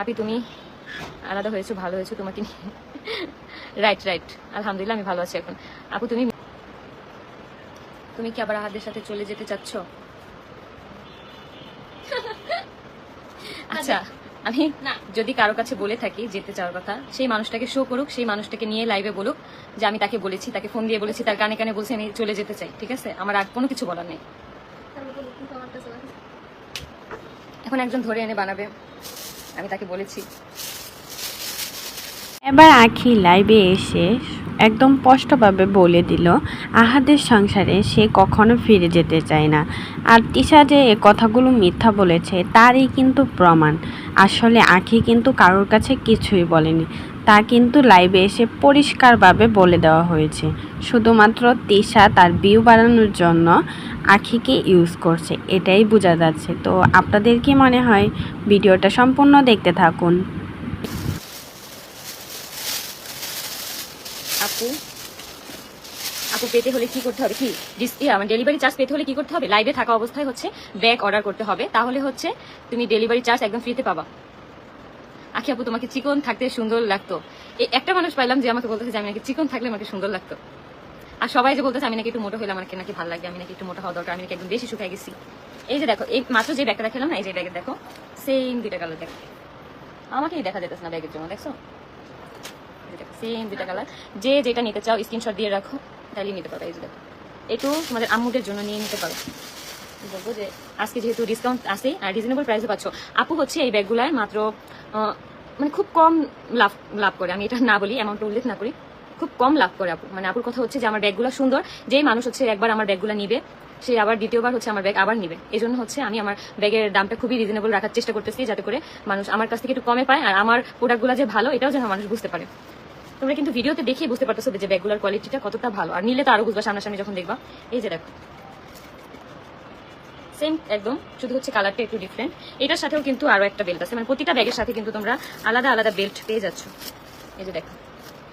আপনি তুমি আলাদা হয়েছো ভালো হয়েছো তোমাকে রাইট রাইট আলহামদুলিল্লাহ আমি ভালো আছি এখন। আপু তুমি তুমি কি আবার আহাদের সাথে চলে যেতে চাচ্ছ? আচ্ছা আমি যদি কারও কাছে বলে থাকি যেতে চাওয়ার কথা সেই মানুষটাকে শো করুক সেই মানুষটাকে নিয়ে লাইভে বলুক যে আমি তাকে বলেছি তাকে ফোন দিয়ে বলেছি তার কানে কানে বলছি আমি চলে যেতে চাই ঠিক আছে? আমার আর কোনো কিছু বলার নেই। এখন একজন ধরে এনে বানাবে। আমি তাকে বলেছি। এবার আখি লাইভে এসে একদম স্পষ্টভাবে বলে দিল, আহাদের সংসারে সে কখনো ফিরে যেতে চায় না। আর তিশা যে কথাগুলো মিথ্যা বলেছে, তারই কিন্তু প্রমাণ। আসলে আখি কিন্তু কারোর কাছে কিছুই বলেনি। তা কিন্তু লাইভে এসে পরিষ্কারভাবে বলে দেওয়া হয়েছে। শুধুমাত্র তিশা তার ভিউ বাড়ানোর জন্য আখিকে ইউজ করছে, এটাই বোঝা যাচ্ছে। তো আপনাদের কি মনে হয়? ভিডিওটা সম্পূর্ণ দেখতে থাকুন। আপু আপু, পেতে হলে কি করতে হবে? কি? ডেলিভারি চার্জ পেতে হলে কি করতে হবে? লাইভে থাকা অবস্থায় হচ্ছে ব্যাগ অর্ডার করতে হবে। তাহলে হচ্ছে তুমি ডেলিভারি চার্জ একদম ফ্রিতে পাবা। আখি আপু, তোমাকে চিকন থাকতে সুন্দর লাগতো। এই একটা মানুষ পাইলাম যে আমাকে বলতেছে যে আমি নাকি চিকন থাকলে আমাকে সুন্দর লাগতো। আর সবাই যে বলতেছে, আমি নাকি একটু মোটা হলে আমাকে নাকি ভালো লাগে, আমি নাকি একটু মোটা হওয়া দরকার, আমি নাকি একদম বেশি শুকাই গেছি। এই যে দেখো, এই মাত্র যে ব্যাগটা দেখালাম না, এই যে ব্যাগে দেখো সেম দুইটা কালার দেখো। আমাকেই দেখা যেতেছে না ব্যাগের জন্য, দেখছ? সেম দুইটা কালার যে যেটা নিতে চাও স্ক্রিনশট দিয়ে রাখো তাহলেই নিতে পারো, এই যে দেখো। একটু তোমাদের আম্মুদের জন্য নিয়ে নিতে পারো। যে আজকে যেহেতু ডিসকাউন্ট আছে আর রিজনেবল প্রাইসে পাচ্ছ, আপু হচ্ছে এই ব্যাগগুলায় মাত্র মানে খুব কম লাভ লাভ করে। আমি এটা না বলি অ্যামাউন্ট উল্লেখ না করি। খুব কম লাভ করে আপু। মানে আপুর কথা হচ্ছে যে আমার ব্যাগগুলো সুন্দর, যেই মানুষ হচ্ছে একবার আমার ব্যাগগুলো নিবে, সে আবার দ্বিতীয়বার হচ্ছে আমার ব্যাগ আবার নিবে। এই জন্য হচ্ছে আমি আমার ব্যাগের দামটা খুবই রিজনেবল রাখার চেষ্টা করতেছি যাতে করে মানুষ আমার কাছ থেকে একটু কমে পায়, আর আমার প্রোডাক্টগুলো যে ভালো, এটাও যেন মানুষ বুঝতে পারে। তোমরা কিন্তু ভিডিওতে দেখেই বুঝতে পারতেছো যে ব্যাগগুলোর কোয়ালিটিটা কতটা ভালো। আর নিলে তো আরও বুঝবা, সামনাসামনি যখন দেখবা। এই যে দেখো। সেম একদম। শুধু হচ্ছে কালারটা একটু ডিফারেন্ট এটার সাথেও কিন্তু আরও একটা বেল্ট আছে। মানে প্রতিটা ব্যাগের সাথে কিন্তু তোমরা আলাদা আলাদা বেল্ট পেয়ে যাচ্ছ। এই যে দেখো।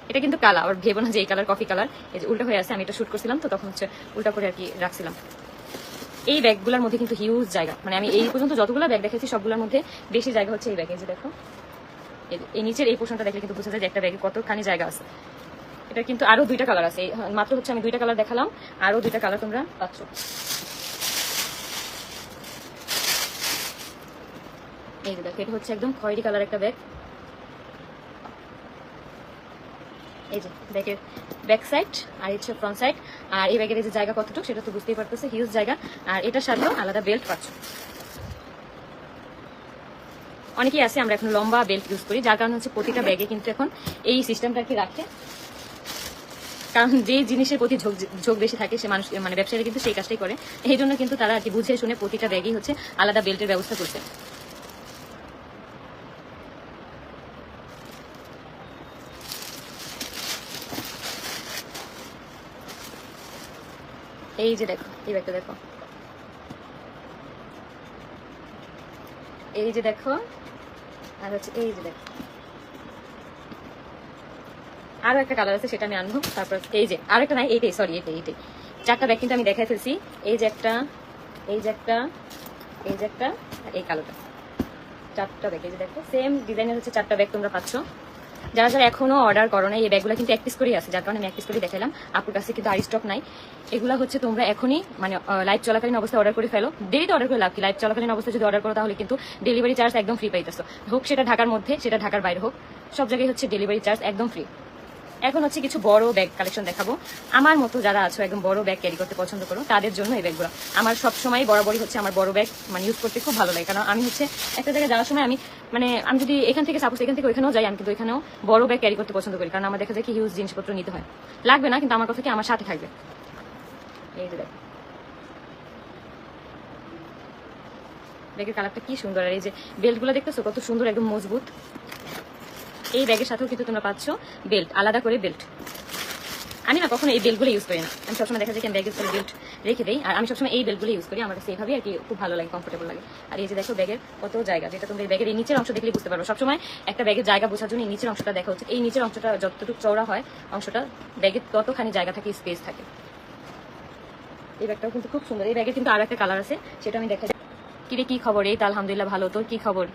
এটা কিন্তু কালার আর ভেবো না যে এই কালার কফি কালার এই যে উল্টা হয়ে আছে, আমি এটা শ্যুট করছিলাম তো, তখন হচ্ছে উল্টা করে আর কি রাখছিলাম। এই ব্যাগগুলোর মধ্যে কিন্তু হিউজ জায়গা। মানে আমি এই পর্যন্ত যতগুলো ব্যাগ দেখেছি, সবগুলোর মধ্যে বেশি জায়গা হচ্ছে এই ব্যাগে যে দেখো। এই নিচের এই পোর্শনটা দেখলে কিন্তু বোঝা যায় যে একটা ব্যাগে কতখানি জায়গা আছে। এটা কিন্তু আরও দুইটা কালার আছে। মাত্র হচ্ছে আমি দুইটা কালার দেখালাম। আরও দুইটা কালার তোমরা পাচ্ছ। এই যে দেখো এটা হচ্ছে একদম খয়েরি কালার একটা ব্যাগ এই যে ব্যাগের ব্যাক সাইড আর হচ্ছে ফ্রন্ট সাইড আর এই ব্যাগের যে জায়গা কতটুকু, সেটা তো বুঝতেই পারতেছে হিউজ জায়গা। আর এটার সাথেও আলাদা বেল্ট পাচ্ছ। অনেকেই আছে, আমরা এখন লম্বা বেল্ট ইউজ করি, যার কারণে হচ্ছে প্রতিটা ব্যাগে কিন্তু এখন এই সিস্টেমটা আর কি রাখে। কারণ যে জিনিসের প্রতি ঝোঁক ঝোঁক বেশি থাকে, সে মানুষ মানে ব্যবসায়ীরা কিন্তু সেই কাজটাই করে। এই জন্য কিন্তু তারা আর কি বুঝে শুনে প্রতিটা ব্যাগেই হচ্ছে আলাদা বেল্টের ব্যবস্থা করছে। এই যে দেখো, এই ব্যাগটা দেখো। এই যে দেখো, আর হচ্ছে এই যে দেখো। আরও একটা কালার আছে, সেটা আমি আনব। তারপর এই যে, আরেকটা নাই, এইটাই সরি এইটাই এইটাই। চারটা ব্যাগ কিন্তু আমি দেখাই ফেলছি। এই যে একটা, এই যে একটা, এই যে একটা এই কালোটা চারটা ব্যাগ এই যে দেখো সেম ডিজাইনের হচ্ছে চারটা ব্যাগ তোমরা পাচ্ছ। যারা যারা এখনও অর্ডার করো না এই ব্যাগগুলো কিন্তু এক পিস করেই আছে, যার কারণে আমি এক পিস করে দেখালাম আপুর কাছে কিন্তু আর স্টক নাই। এগুলো হচ্ছে তোমরা এখনই মানে লাইভ চলাকালীন অবস্থায় অর্ডার করে ফেলো। দেরিতে অর্ডার করে লাভ কি? লাইভ চলাকালীন অবস্থায় যদি অর্ডার করো, তাহলে কিন্তু ডেলিভারি চার্জ একদম ফ্রি পাইতেছো। হোক, সেটা ঢাকার মধ্যে, সেটা ঢাকার বাইরে হোক, সব জায়গায় হচ্ছে ডেলিভারি চার্জ একদম ফ্রি এখন হচ্ছে কিছু বড় ব্যাগ কালেকশন দেখাবো। আমার মতো যারা আছো, একদম বড় ব্যাগ ক্যারি করতে পছন্দ করো, তাদের জন্য এই ব্যাগগুলো আমার সবসময় বরাবরই হচ্ছে আমার বড় ব্যাগ মানে ইউজ করতে খুব ভালো লাগে। কারণ আমি হচ্ছে একটা জায়গায় যাওয়ার সময় আমি মানে আমি যদি এখান থেকে সাপোজ এখান থেকে ওইখানেও যাই, আমি কিন্তু ওইখানেও বড় ব্যাগ ক্যারি করতে পছন্দ করি। কারণ আমার দেখা যায় কি হিউজ জিনিসপত্র নিতে হয়। লাগবে না, কিন্তু আমার কথা কি আমার সাথে থাকবে। এই যে দেখো। ব্যাগের কালারটা কি সুন্দর, আর এই যে বেল্টগুলো দেখতেছো, কত সুন্দর, একদম মজবুত। এই ব্যাগের সাথেও কিন্তু তোমরা পাচ্ছ বেল্ট আলাদা করে বেল্ট আমি না কখনো এই বেল্টগুলো ইউজ করি না। আমি সবসময় দেখা যায় আমি ব্যাগের উপরে বেল্ট রেখে দিই, আর আমি সবসময় এই বেল্টগুলো ইউজ করি। আমার কাছে এইভাবে আর কি খুব ভালো লাগে কমফোর্টেবল লাগে। আর এই যে দেখো ব্যাগের কত জায়গা, যেটা তোমরা এই ব্যাগের এই নিচের অংশ দেখলে বুঝতে পারব। সবসময় একটা ব্যাগের জায়গা বোঝার জন্য এই নিচের অংশটা দেখা উচিত। এই নিচের অংশটা যতটুকু চওড়া হয়, অংশটা ব্যাগের ততখানি জায়গা থাকে স্পেস থাকে। এই ব্যাগটাও কিন্তু খুব সুন্দর। এই ব্যাগের কিন্তু আর একটা কালার আছে, সেটা আমি দেখা কিরে কি খবর? এই তো আলহামদুলিল্লাহ ভালো। তোর কি খবর?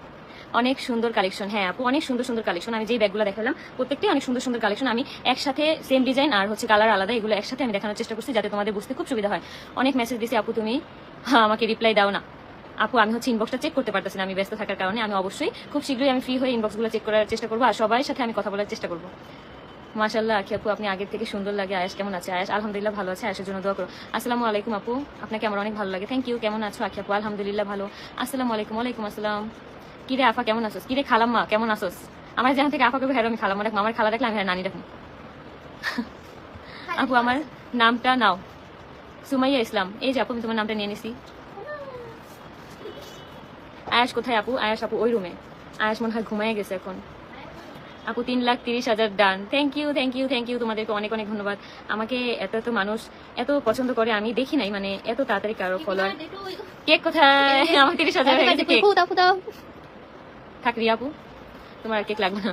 অনেক সুন্দর কালেকশন হ্যাঁ আপু অনেক সুন্দর সুন্দর কালেকশন আমি যেই ব্যাগগুলো দেখালাম প্রত্যেকটাই অনেক সুন্দর সুন্দর কালেকশন আমি একসাথে সেম ডিজাইন আর হচ্ছে কালার আলাদা এগুলো একসাথে আমি দেখানোর চেষ্টা করছি যাতে তোমাদের বুঝতে খুব সুবিধা হয়। অনেক মেসেজ দিছি আপু তুমি হ্যাঁ, আমাকে রিপ্লাই দাও না। আপু আমি হচ্ছে ইনবক্সটা চেক করতে পারতেছি না আমি ব্যস্ত থাকার কারণে। আমি অবশ্যই খুব শীঘ্রই আমি ফ্রি হয়ে ইনবক্সগুলো চেক করার চেষ্টা করব। আর সবার সাথে আমি কথা বলার চেষ্টা করব। মাশাল্লাহ আখি আপু আপনি আগের থেকে সুন্দর লাগে। আয়াস কেমন আছে? আয়াস আলহামদুলিল্লাহ ভালো আছে। আয়াসের জন্য দোয়া করো। আসসালামু আলাইকুম আপু আপনাকে আমার অনেক ভালো লাগে। থ্যাংক ইউ কেমন আছো আখি আপু? আলহামদুলিল্লাহ ভালো। আসসালামু আলাইকুম ওয়ালাইকুম আসসালাম। কিরে আফা কেমন আছোস? কিরে খালাম্মা কেমন আছোস? আমার যেখান থেকে আফা করবে হ্যাঁ আমি খালাম্মা। ডাকবো আমার খালা দেখলে আমি নানি ডাকবো আপু আমার নামটা নাও। সুমাইয়া ইসলাম। এই যে আপু আমি তোমার নামটা নিয়ে নিছি। আয়াস কোথায় আপু? আয়াস আপু ওই রুমে আয়াস মনে হয় ঘুমায় গেছে এখন। আপু তিন লাখ তিরিশ হাজার done thank you thank you thank you তোমাদেরকে অনেক অনেক ধন্যবাদ। আমাকে এত এত মানুষ এত পছন্দ করে আমি দেখি নাই। মানে এত তাড়াতাড়ি কারও ফলোয়ার কেক কোথায়? আমার তিরিশ হাজার হয়ে গেছে কেক ফুটাও ফুটাও থাক রিয়া আপু? তোমার আর কেক লাগবে না।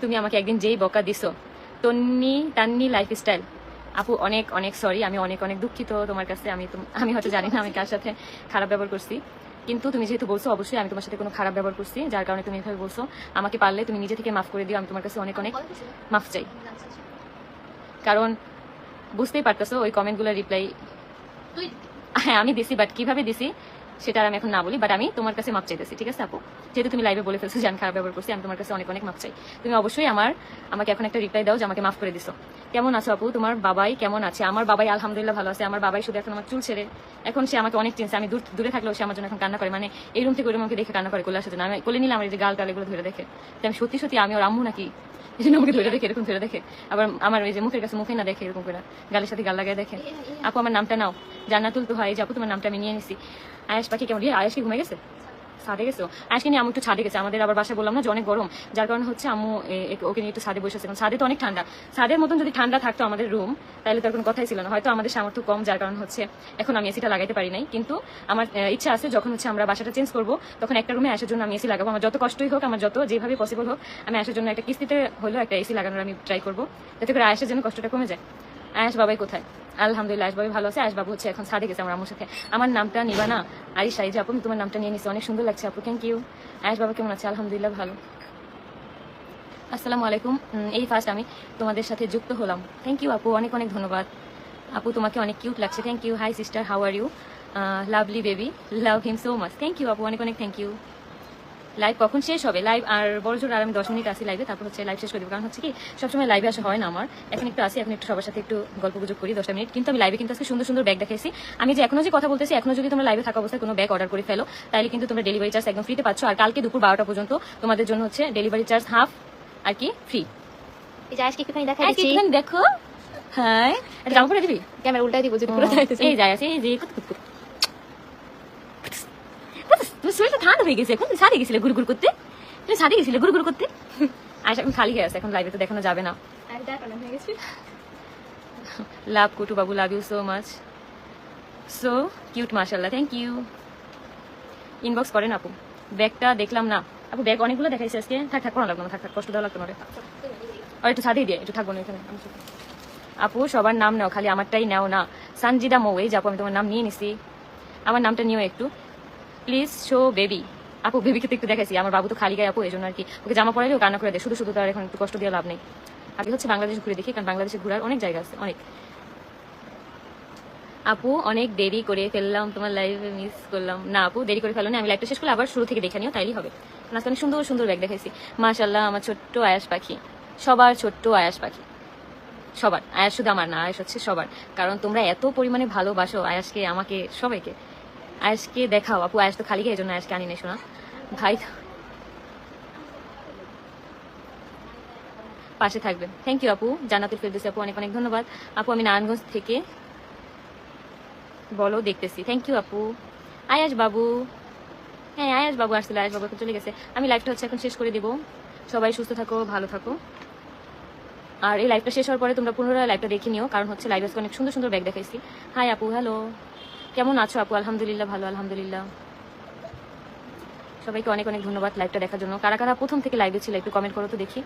তুমি আমাকে একদিন যেই বকা দিছো, তন্নি তান্নি লাইফস্টাইল আপু, অনেক অনেক সরি আমি অনেক অনেক দুঃখিত তোমার কাছে। আমি আমি হয়তো জানি না আমি কার সাথে খারাপ ব্যবহার করছি। কিন্তু তুমি যেহেতু বলছো, অবশ্যই আমি তোমার সাথে কোনো খারাপ ব্যবহার করছি, যার কারণে তুমি এভাবে বলছো। আমাকে পারলে তুমি নিজে থেকে মাফ করে দিও, আমি তোমার কাছে অনেক অনেক মাফ চাই। কারণ বুঝতেই পারতেছো ওই কমেন্টগুলোর রিপ্লাই তুই হ্যাঁ আমি দিছি বাট কীভাবে দিছি সেটা আর আমি এখন না বলি বাট আমি তোমার কাছে মাপ চাইতেছি ঠিক আছে আপু? যেহেতু তুমি লাইভে বলে ফেলছো যে আমি খারাপ ব্যবহার করছি আমি তোমার কাছে অনেক অনেক মাপ চাই। তুমি অবশ্যই আমার আমাকে এখন একটা রিপ্লাই দাও যে আমাকে মাফ করে দিছো। কেমন আছো আপু? তোমার বাবাই কেমন আছে? আমার বাবাই আলহামদুলিল্লাহ ভালো আছে আমার বাবাই শুধু এখন আমার চুল ছেড়ে এখন সে আমাকে অনেক চিনছে আমি দূর দূরে থাকলেও সে আমার জন্য এখন কান্না করে। মানে এই রুম থেকে ওই আমাকে দেখে কান্না করে কোলে আসার জন্য আমি কোলে নিলাম আমার এই যে গাল টাল এগুলো ধরে দেখে। আমি সত্যি সত্যি আমি ওর আম্মু নাকি? এই জন্য আমাকে ধরে দেখে এরকম ধরে দেখে। আবার আমার ওই যে মুখের কাছে মুখে না দেখে এরকম করে। গালের সাথে গাল লাগায় দেখে। আপু আমার নামটা নাও। জান্নাতুল তো হয় যে আপু তোমার নামটা আমি নিয়ে নিছি। আয়াস পাখি কেমন? আয়াস কি ঘুমে গেছে? ছাদে গেছো আজকে নিয়ে আমি একটু ছাদে গেছে। আমাদের আবার বাসায় বললাম না যে অনেক গরম। যার কারণে হচ্ছে আম্মু ওকে নিয়ে একটু ছাদে বসেছে। কারণ ছাদে তো অনেক ঠান্ডা। ছাদের মতন যদি ঠান্ডা থাকতো আমাদের রুম তাহলে তার কোনো কথাই ছিল না। হয়তো আমাদের সামর্থ্য কম, যার কারণ হচ্ছে এখন আমি এসিটা লাগাইতে পারি নাই। কিন্তু আমার ইচ্ছা আছে যখন হচ্ছে আমরা বাসাটা চেঞ্জ করব, তখন একটা রুমে আসার জন্য আমি এসি লাগাবো। আমার যত কষ্টই হোক, আমার যত যেভাবে পসিবল হোক, আমি আসার জন্য একটা কিস্তিতে হলেও একটা এসি লাগানোর আমি ট্রাই করব। যাতে করে আয়াসের জন্য কষ্টটা কমে যায়। আয়াস বাবাই কোথায়? আলহামদুলিল্লাহ, আয়াস বাবাই ভালো আছে। আয়াস বাবু হচ্ছে এখন ছাদে গেছে আমার সাথে। আমার নামটা নিবা না আরিশ আই যে আপু তোমার নামটা নিয়ে নিছি। অনেক সুন্দর লাগছে আপু। থ্যাংক ইউ আয়াস বাবা কেমন আছে? আলহামদুলিল্লাহ ভালো। আসসালামু আলাইকুম। এই ফার্স্ট আমি তোমাদের সাথে যুক্ত হলাম। থ্যাংক ইউ আপু, অনেক অনেক ধন্যবাদ। আপু, তোমাকে অনেক কিউট লাগছে। Thank you hi sister how are you lovely baby love him so much thank you আপু, অনেক অনেক থ্যাংক ইউ লাইভ কখন শেষ হবে লাইভ আর বড় জোর আর আমি দশ মিনিট আসি লাইভে তারপর হচ্ছে লাইভ শেষ করে দেবো কারণ হচ্ছে কি সবসময় লাইভে আসা হয় না আমার এখন একটু আসি এখন একটু সবার সাথে একটু গল্প গুজব করি দশটা মিনিট কিন্তু আমি লাইভে কিন্তু আজকে সুন্দর সুন্দর ব্যাগ দেখাইছি আমি যে এখনও যে কথা বলতেছি এখনও যদি তোমরা লাইভে থাকা অবস্থায় কোনো ব্যাগ অর্ডার করে ফেলো তাহলে কিন্তু তোমরা ডেলিভারি চার্জ একদম ফ্রিতে পাচ্ছ আর কালকে দুপুর বারোটা পর্যন্ত তোমাদের জন্য হচ্ছে ডেলিভারি চার্জ হাফ আর কি ফ্রি আজকে একটুখানি দেখা হ্যাঁ জামা পরে দিবি ক্যামেরা উল্টাই দিব পুরো। এই যায় আছে এই যে কুত কুত কুত। তুমি শরীরটা ঠান্ডা হয়ে গেছে এখন তুমি ছাদে গেছিলে গুড় গুড় করতে? তুমি ছাদে গেছিলে গুড় গুড় করতে? আজ এখন খালি হয়ে আছে এখন লাইভে তো দেখানো যাবে না। লাভ কুটু বাবু love you so much so cute মাশাল্লাহ থ্যাংক ইউ ইনবক্স করেন আপু। ব্যাগটা দেখলাম না। আপু ব্যাগ অনেকগুলো দেখাইছে আজকে। থাক থাক কোনো লাগল না থাক থাক কষ্ট দেওয়া লাগতো না আর একটু ছাদেই দিয়ে একটু থাকব না এখানে আপু সবার নাম নাও খালি আমারটাই নাও না। সানজিদা মৌ এই যে আপু আমি তোমার নাম নিয়ে নিছি। আমার নামটা নিও একটু। প্লিজ শো বেবি আপু বেবিকে তো একটু দেখাইছি। আমার বাবু তো খালি গায়ে আপু এই জন্য আর কি। ওকে জামা পরাইলেও কান্না করে দেয়। শুধু শুধু তার এখন একটু কষ্ট দিয়ে লাভ নেই। আগে হচ্ছে বাংলাদেশ ঘুরে দেখি, কারণ বাংলাদেশে ঘোরার অনেক জায়গা আছে, অনেক। আপু, অনেক দেরি করে ফেললাম, তোমার লাইভে মিস করলাম। না আপু, দেরি করে ফেলো না, আমি লাইভটা শেষ করলে আবার শুরু থেকে দেখে নিও, তাইলেই হবে। আজকে অনেক সুন্দর সুন্দর ব্যাগ দেখাইছি। মাশাল্লাহ আমার ছোট্ট আয়াস পাখি। সবার ছোট্ট আয়াস পাখি। সবার। আয়াস শুধু আমার না, আয়াস হচ্ছে সবার। কারণ তোমরা এত পরিমাণে ভালোবাসো আয়াসকে, আমাকে, সবাইকে। আয়াসকে দেখাও। আপু আয়াস তো খালি গিয়ে এই জন্য আয়াসকে আনি নাই, শোনা। ভাই, পাশে থাকবেন। থ্যাংক ইউ আপু। জান্নাতুল ফেরদৌসি, আপু, অনেক অনেক ধন্যবাদ। আপু, আমি নারায়ণগঞ্জ থেকে বলো, দেখতেছি। থ্যাংক ইউ আপু। আয়াস বাবু। হ্যাঁ আয়াস বাবু আসছিল, আয়াস বাবু চলে গেছে। আমি লাইভটা হচ্ছে এখন শেষ করে দিব। সবাই সুস্থ থাকো, ভালো থাকো। আর এই লাইভটা শেষ হওয়ার পরে তোমরা পুনরায় লাইভটা দেখে নিও, কারণ হচ্ছে লাইভ আজকে অনেক সুন্দর সুন্দর ব্যাগ দেখাইছি। হাই আপু হ্যালো কেমন আছো আপু? আলহামদুলিল্লাহ, ভালো, আলহামদুলিল্লাহ। সবাইকে অনেক অনেক ধন্যবাদ লাইভটা দেখার জন্য। কারা কারা প্রথম থেকে লাইভে ছিল একটু কমেন্ট করো তো দেখি।